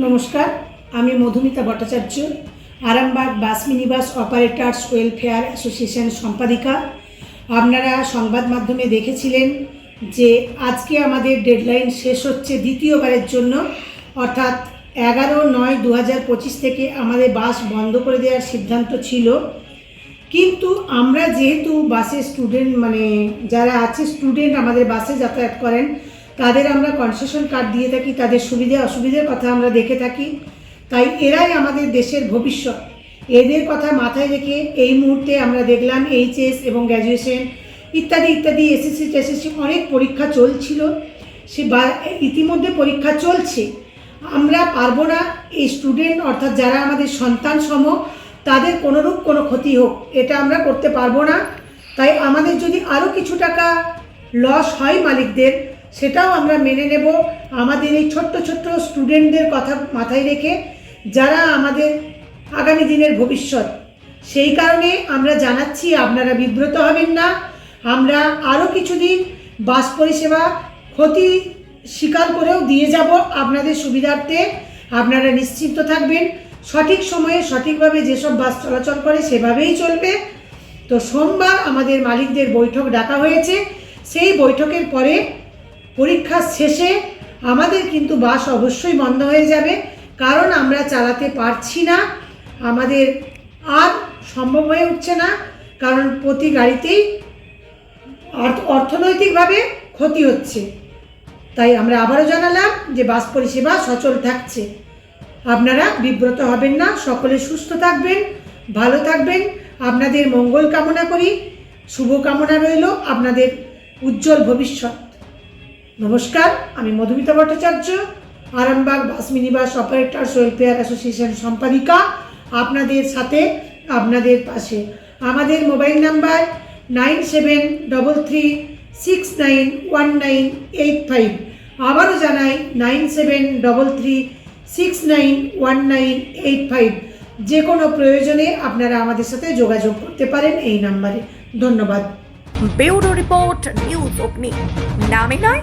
নমস্কার, আমি Madhumita Bhattacharya, Arambagh bus minibus operators welfare association সম্পাদিকা। আপনারা সংবাদ মাধ্যমে দেখেছিলেন যে আজকে আমাদের ডেডলাইন শেষ হচ্ছে দ্বিতীয়বারের জন্য, অর্থাৎ এগারো নয় দু থেকে আমাদের বাস বন্ধ করে দেওয়ার সিদ্ধান্ত ছিল। কিন্তু আমরা যেহেতু বাসে স্টুডেন্ট মানে যারা আছে স্টুডেন্ট আমাদের বাসে যাতায়াত করেন তাদের আমরা কনসেশন কার্ড দিয়ে থাকি, তাদের সুবিধে, অসুবিধার কথা আমরা দেখে থাকি। তাই এরাই আমাদের দেশের ভবিষ্যৎ। এদের কথা মাথায় রেখে এই মুহূর্তে আমরা দেখলাম এইচএস এবং গ্র্যাজুয়েশন ইত্যাদি ইত্যাদি, এসএসসি, টেসএসসি অনেক পরীক্ষা চলছিল। সে বা, ইতিমধ্যে পরীক্ষা চলছে। আমরা পারব না, এই স্টুডেন্ট অর্থাৎ যারা আমাদের সন্তান সম, তাদের কোনোরূপ কোনো ক্ষতি হোক, এটা আমরা করতে পারব না। তাই আমাদের যদি আরও কিছু টাকা লস হয় মালিকদের সেটাও আমরা মেনে নেব। আমাদের এই ছোট্ট ছোট্ট স্টুডেন্টদের কথা মাথায় রেখে যারা আমাদের আগামী দিনের ভবিষ্যৎ, সেই কারণে আমরা জানাচ্ছি আপনারা বিব্রত হবেন না। আমরা আরও কিছুদিন বাস পরিষেবা ক্ষতি স্বীকার করেও দিয়ে যাব আপনাদের সুবিধার্থে। আপনারা নিশ্চিন্ত থাকবেন, সঠিক সময়ে সঠিকভাবে যেসব বাস চলাচল করে সেভাবেই চলবে। তো সোমবার আমাদের মালিকদের বৈঠক ডাকা হয়েছে। সেই বৈঠকের পরে পরীক্ষার শেষে আমাদের কিন্তু বাস অবশ্যই বন্ধ হয়ে যাবে, কারণ আমরা চালাতে পারছি না। আমাদের আর সম্ভব হয়ে উঠছে না, কারণ প্রতি গাড়িতেই অর্থ- অর্থনৈতিকভাবে ক্ষতি হচ্ছে। তাই আমরা আবারও জানালাম যে বাস পরিষেবা সচল থাকছে। আপনারা বিব্রত হবেন না, সকলে সুস্থ থাকবেন, ভালো থাকবেন। আপনাদের মঙ্গল কামনা করি, শুভ কামনা রইল আপনাদের উজ্জ্বল ভবিষ্যৎ। নমস্কার, আমি Madhumita Bhattacharya, Arambagh bus minibus operators welfare association সম্পাদিকা আপনাদের সাথে, আপনাদের পাশে। আমাদের mobile number nine seven double three six nine one nine eight five. আবারও জানাই nine seven double three six nine one nine eight five. যে কোনো প্রয়োজনে আপনারা আমাদের সাথে যোগাযোগ করতে পারেন এই নাম্বারে। ধন্যবাদ। ব্যুরো রিপোর্ট, নিউজ অগ্নি। নামে নয়